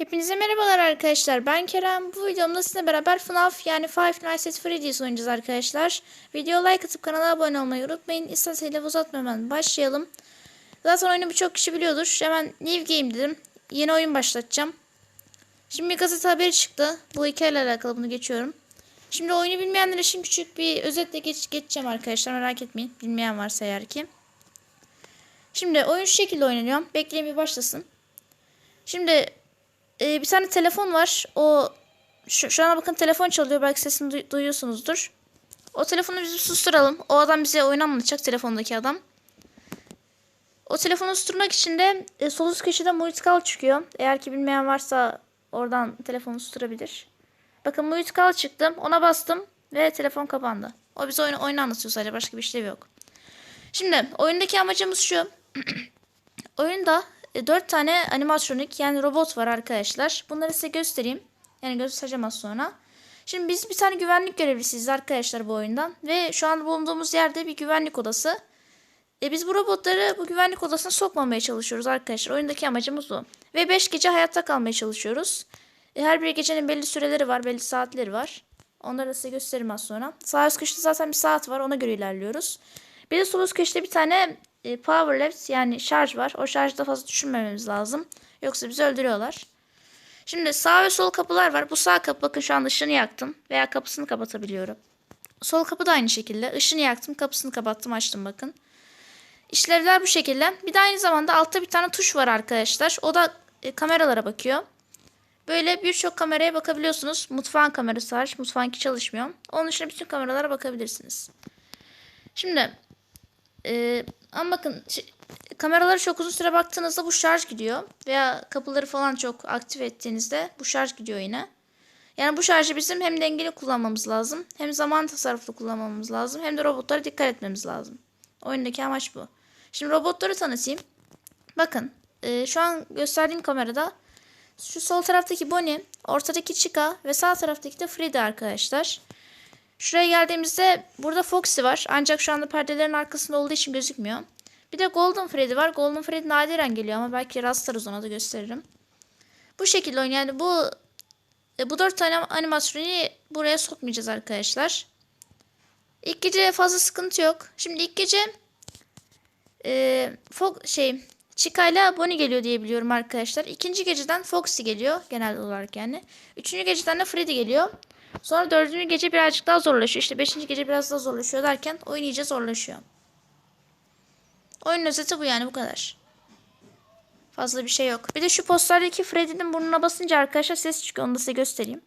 Hepinize merhabalar arkadaşlar. Ben Kerem. Bu videomda sizinle beraber FNAF yani Five Nights at Freddy's oynayacağız arkadaşlar. Video like atıp kanala abone olmayı unutmayın. İsterseniz uzatmadan başlayalım. Zaten oyunu birçok kişi biliyordur. Hemen New Game dedim. Yeni oyun başlatacağım. Şimdi bir gazete haberi çıktı. Bu hikayeyle alakalı bunu geçiyorum. Şimdi oyunu bilmeyenler için küçük bir özetle geç, geçeceğim arkadaşlar. Merak etmeyin. Bilmeyen varsa eğer ki. Şimdi oyun şu şekilde oynanıyor. Bekleyin bir başlasın. Şimdi ee, bir tane telefon var. O şu, şu ana bakın telefon çalıyor. Belki sesini duy- duyuyorsunuzdur. O telefonu biz susturalım. O adam bize oyun anlatacak telefondaki adam. O telefonu susturmak için de e, sol üst köşeden multikal çıkıyor. Eğer ki bilmeyen varsa oradan telefonu susturabilir. Bakın multikal çıktı. Ona bastım ve telefon kapandı. O bize oyunu, oyunu anlatıyor sadece. Başka bir işlevi yok. Şimdi oyundaki amacımız şu. Oyunda 4 tane animatronik yani robot var arkadaşlar. Bunları size göstereyim. Yani göstereceğim az sonra. Şimdi biz bir tane güvenlik görevlisiyiz arkadaşlar bu oyundan. Ve şu an bulunduğumuz yerde bir güvenlik odası. E biz bu robotları bu güvenlik odasına sokmamaya çalışıyoruz arkadaşlar. Oyundaki amacımız bu. Ve 5 gece hayatta kalmaya çalışıyoruz. E her bir gecenin belli süreleri var, belli saatleri var. Onları da size gösteririm az sonra. Sağ üst köşede zaten bir saat var. Ona göre ilerliyoruz. Bir de sol üst köşede bir tane e, power left yani şarj var. O şarjı da fazla düşünmememiz lazım. Yoksa bizi öldürüyorlar. Şimdi sağ ve sol kapılar var. Bu sağ kapı bakın şu an ışığını yaktım. Veya kapısını kapatabiliyorum. Sol kapı da aynı şekilde. Işığını yaktım. Kapısını kapattım açtım bakın. İşlevler bu şekilde. Bir de aynı zamanda altta bir tane tuş var arkadaşlar. O da e, kameralara bakıyor. Böyle birçok kameraya bakabiliyorsunuz. Mutfağın kamerası hariç. Mutfağınki çalışmıyor. Onun dışında bütün kameralara bakabilirsiniz. Şimdi ee, ama bakın kameraları çok uzun süre baktığınızda bu şarj gidiyor. Veya kapıları falan çok aktif ettiğinizde bu şarj gidiyor yine. Yani bu şarjı bizim hem dengeli kullanmamız lazım. Hem zaman tasarruflu kullanmamız lazım. Hem de robotlara dikkat etmemiz lazım. Oyundaki amaç bu. Şimdi robotları tanıtayım. Bakın e, şu an gösterdiğim kamerada şu sol taraftaki Bonnie, ortadaki Chica ve sağ taraftaki de Freddy arkadaşlar. Şuraya geldiğimizde burada Foxy var. Ancak şu anda perdelerin arkasında olduğu için gözükmüyor. Bir de Golden Freddy var. Golden Freddy nadiren geliyor ama belki rastlarız ona da gösteririm. Bu şekilde oyun yani bu e, bu dört tane animasyonu buraya sokmayacağız arkadaşlar. İlk gece fazla sıkıntı yok. Şimdi ilk gece e, Fox şey Chica ile Bonnie geliyor diye biliyorum arkadaşlar. İkinci geceden Foxy geliyor genel olarak yani. Üçüncü geceden de Freddy geliyor. Sonra dördüncü gece birazcık daha zorlaşıyor. İşte beşinci gece biraz daha zorlaşıyor derken oyun iyice zorlaşıyor. Oyunun özeti bu yani bu kadar. Fazla bir şey yok. Bir de şu posterdeki Freddy'nin burnuna basınca arkadaşlar ses çıkıyor. Onu da size göstereyim.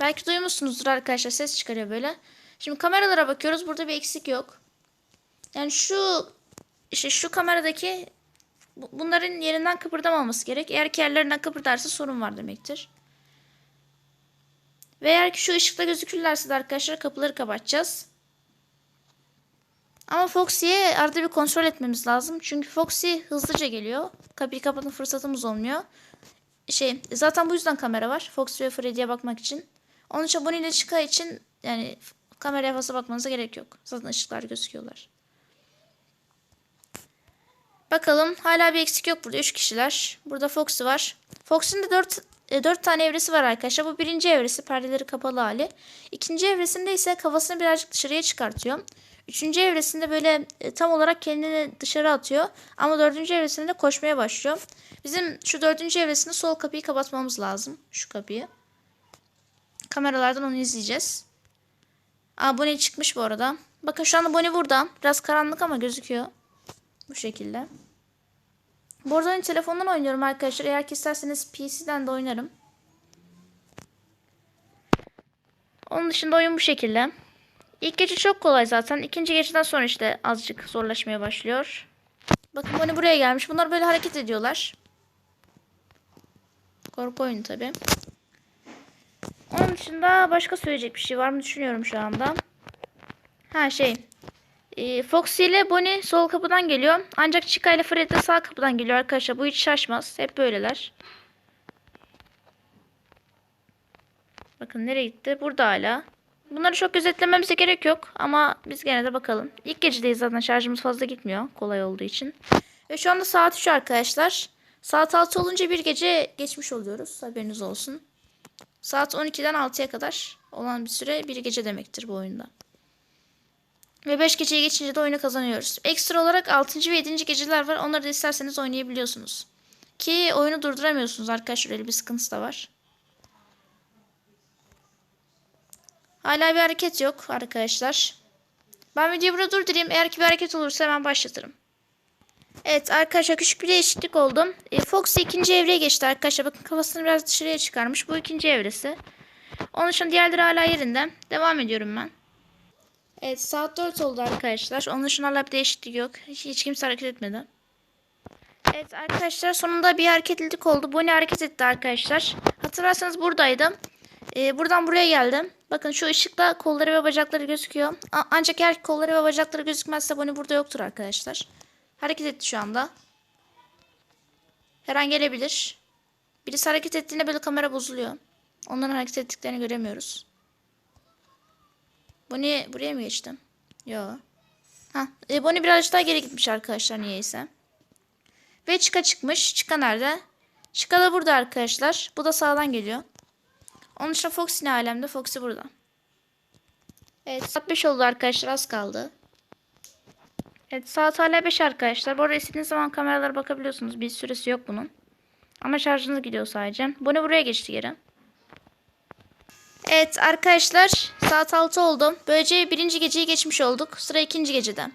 Belki duymuşsunuzdur arkadaşlar. Ses çıkarıyor böyle. Şimdi kameralara bakıyoruz. Burada bir eksik yok. Yani şu işte şu kameradaki bunların yerinden kıpırdamaması gerek. Eğer ki yerlerinden kıpırdarsa sorun var demektir. Ve eğer ki şu ışıkta gözükürlerse de arkadaşlar kapıları kapatacağız. Ama Foxy'ye arada bir kontrol etmemiz lazım. Çünkü Foxy hızlıca geliyor. Kapıyı kapatma fırsatımız olmuyor. Şey zaten bu yüzden kamera var. Foxy ve Freddy'ye bakmak için. Onun için Bonnie ile için yani kameraya fazla bakmanıza gerek yok. Zaten ışıklar gözüküyorlar. Bakalım hala bir eksik yok burada 3 kişiler. Burada Foxy var. Foxy'nin de 4 4 tane evresi var arkadaşlar. Bu birinci evresi perdeleri kapalı hali. İkinci evresinde ise kafasını birazcık dışarıya çıkartıyor. Üçüncü evresinde böyle e, tam olarak kendini dışarı atıyor. Ama dördüncü evresinde de koşmaya başlıyor. Bizim şu dördüncü evresinde sol kapıyı kapatmamız lazım. Şu kapıyı. Kameralardan onu izleyeceğiz. Aa Bonnie çıkmış bu arada. Bakın şu anda Bonnie burada. Biraz karanlık ama gözüküyor. Bu şekilde. Bu arada oyunu telefondan oynuyorum arkadaşlar. Eğer ki isterseniz PC'den de oynarım. Onun dışında oyun bu şekilde. İlk gece çok kolay zaten. İkinci geceden sonra işte azıcık zorlaşmaya başlıyor. Bakın Bonnie buraya gelmiş. Bunlar böyle hareket ediyorlar. Korku oyunu tabi. Onun dışında başka söyleyecek bir şey var mı düşünüyorum şu anda. Ha şey. E, Foxy ile Bonnie sol kapıdan geliyor. Ancak Chica ile Freddy de sağ kapıdan geliyor arkadaşlar. Bu hiç şaşmaz. Hep böyleler. Bakın nereye gitti? Burada hala. Bunları çok gözetlememize gerek yok. Ama biz gene de bakalım. İlk gecedeyiz zaten şarjımız fazla gitmiyor. Kolay olduğu için. Ve şu anda saat 3 arkadaşlar. Saat 6 olunca bir gece geçmiş oluyoruz. Haberiniz olsun. Saat 12'den 6'ya kadar olan bir süre bir gece demektir bu oyunda. Ve 5 geceyi geçince de oyunu kazanıyoruz. Ekstra olarak 6. ve 7. geceler var. Onları da isterseniz oynayabiliyorsunuz. Ki oyunu durduramıyorsunuz arkadaşlar. Öyle bir sıkıntısı da var. Hala bir hareket yok arkadaşlar. Ben videoyu burada durdurayım. Eğer ki bir hareket olursa hemen başlatırım. Evet arkadaşlar küçük bir değişiklik oldu. E, Fox ikinci evreye geçti arkadaşlar. Bakın kafasını biraz dışarıya çıkarmış. Bu ikinci evresi. Onun için diğerleri hala yerinde. Devam ediyorum ben. Evet saat 4 oldu arkadaşlar. Onun hala bir değişiklik yok. Hiç, hiç kimse hareket etmedi. Evet arkadaşlar sonunda bir hareketlilik oldu. Bonnie hareket etti arkadaşlar. Hatırlarsanız buradaydım. Ee, buradan buraya geldim. Bakın şu ışıkla kolları ve bacakları gözüküyor. A- ancak eğer kolları ve bacakları gözükmezse Bonnie burada yoktur arkadaşlar. Hareket etti şu anda. Her an gelebilir. Birisi hareket ettiğinde böyle kamera bozuluyor. Onların hareket ettiklerini göremiyoruz. Bonnie buraya mı geçtim? Yo. Ha, e, Bonnie birazcık daha geri gitmiş arkadaşlar niyeyse. Ve Chica çıkmış. Chica nerede? Chica da burada arkadaşlar. Bu da sağdan geliyor. Onun dışında Foxy ne alemde? Foxy burada. Evet saat 5 oldu arkadaşlar az kaldı. Evet saat hala 5 arkadaşlar. Bu arada istediğiniz zaman kameralara bakabiliyorsunuz. Bir süresi yok bunun. Ama şarjınız gidiyor sadece. Bu ne buraya geçti geri. Evet arkadaşlar saat 6 oldu. Böylece birinci geceyi geçmiş olduk. Sıra ikinci gecede.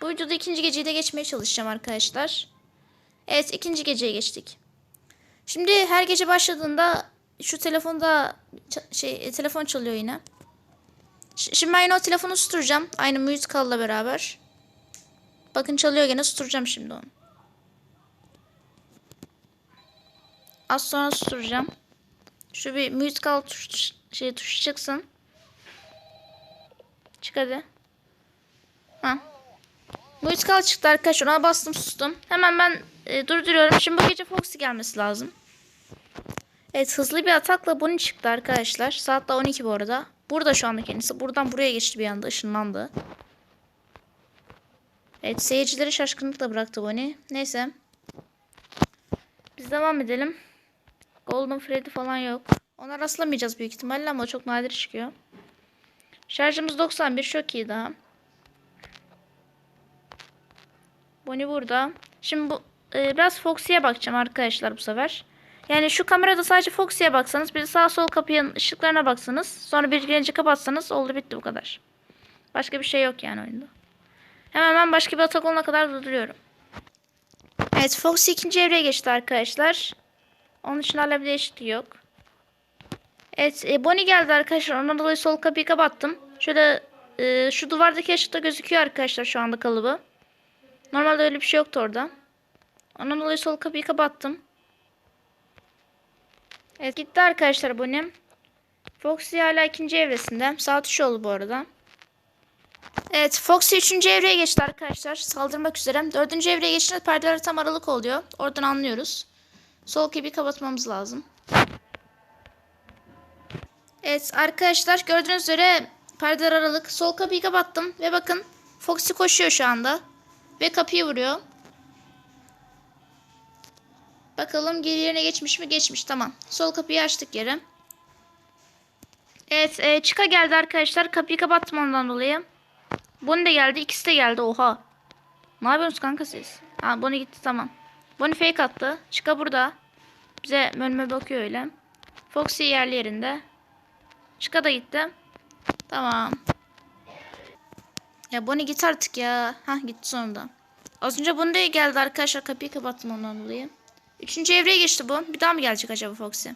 Bu videoda ikinci geceyi de geçmeye çalışacağım arkadaşlar. Evet ikinci geceye geçtik. Şimdi her gece başladığında şu telefonda şey e, telefon çalıyor yine. Şimdi ben yine o telefonu susturacağım. Aynı musical'la beraber. Bakın çalıyor gene susturacağım şimdi onu. Az sonra susturacağım. Şu bir musical tuş, tuş- şey tuşu çıksın. Çık hadi. Ha. Musical çıktı arkadaşlar. Ona bastım sustum. Hemen ben e, durduruyorum. Şimdi bu gece Foxy gelmesi lazım. Evet hızlı bir atakla Bonnie çıktı arkadaşlar. Saat daha 12 bu arada. Burada şu anda kendisi. Buradan buraya geçti bir anda ışınlandı. Evet seyircileri şaşkınlıkla bıraktı Bonnie. Neyse. Biz devam edelim. Golden Freddy falan yok. Ona rastlamayacağız büyük ihtimalle ama çok nadir çıkıyor. Şarjımız 91 çok iyi daha. Bonnie burada. Şimdi bu e, biraz Foxy'ye bakacağım arkadaşlar bu sefer. Yani şu kamerada sadece Foxy'ye baksanız bir sağ sol kapının ışıklarına baksanız sonra bir gelince kapatsanız oldu bitti bu kadar. Başka bir şey yok yani oyunda. Hemen ben başka bir atak olana kadar durduruyorum. Evet Foxy ikinci evreye geçti arkadaşlar. Onun için hala bir değişiklik yok. Evet e, Bonnie geldi arkadaşlar. Ondan dolayı sol kapıyı kapattım. Şöyle e, şu duvardaki ışıkta gözüküyor arkadaşlar şu anda kalıbı. Normalde öyle bir şey yoktu orada. Ondan dolayı sol kapıyı kapattım. Evet gitti arkadaşlar Bonnie. Foxy hala ikinci evresinde. Saat 3 oldu bu arada. Evet Foxy üçüncü evreye geçti arkadaşlar. Saldırmak üzere. Dördüncü evreye geçince perdeler tam aralık oluyor. Oradan anlıyoruz. Sol kapıyı kapatmamız lazım. Evet arkadaşlar gördüğünüz üzere perdeler aralık. Sol kapıyı kapattım ve bakın Foxy koşuyor şu anda. Ve kapıyı vuruyor. Bakalım geri yerine geçmiş mi? Geçmiş tamam. Sol kapıyı açtık yere. Evet e, Chica geldi arkadaşlar. Kapıyı kapattım ondan dolayı. Bonnie de geldi. ikisi de geldi. Oha. Ne yapıyorsunuz kanka siz? Ha Bonnie gitti tamam. Bonnie fake attı. Chica burada. Bize önüme bakıyor öyle. Foxy yerli yerinde. Chica da gitti. Tamam. Ya Bonnie git artık ya. Hah gitti sonunda. Az önce Bonnie geldi arkadaşlar. Kapıyı kapattım ondan dolayı. Üçüncü evreye geçti bu. Bir daha mı gelecek acaba Foxy?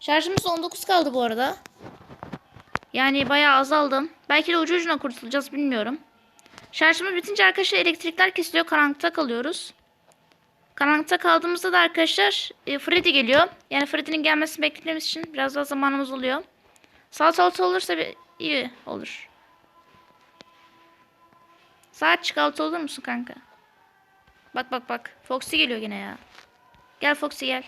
Şarjımız 19 kaldı bu arada. Yani bayağı azaldım. Belki de ucu ucuna kurtulacağız bilmiyorum. Şarjımız bitince arkadaşlar elektrikler kesiliyor. Karanlıkta kalıyoruz. Karanlıkta kaldığımızda da arkadaşlar e, Freddy geliyor. Yani Freddy'nin gelmesini beklememiz için biraz daha zamanımız oluyor. Saat 6 olursa bir, iyi olur. Çık 6 olur musun kanka? Bak bak bak. Foxy geliyor gene ya. Gel Foxy gel.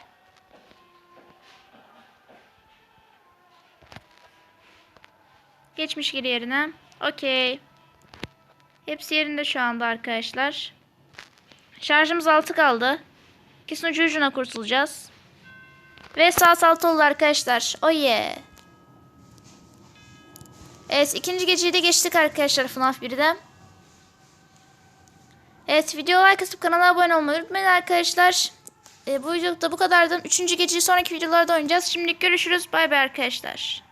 Geçmiş geri yerine. Okey. Hepsi yerinde şu anda arkadaşlar. Şarjımız 6 kaldı. Kesin ucu ucuna kurtulacağız. Ve saat 6 oldu arkadaşlar. Oh yeah. Evet ikinci geceyi de geçtik arkadaşlar FNAF 1'de. Evet video like atıp kanala abone olmayı unutmayın arkadaşlar. Ee, bu videoda bu kadardı. Üçüncü geceyi sonraki videolarda oynayacağız. Şimdilik görüşürüz. Bay bay arkadaşlar.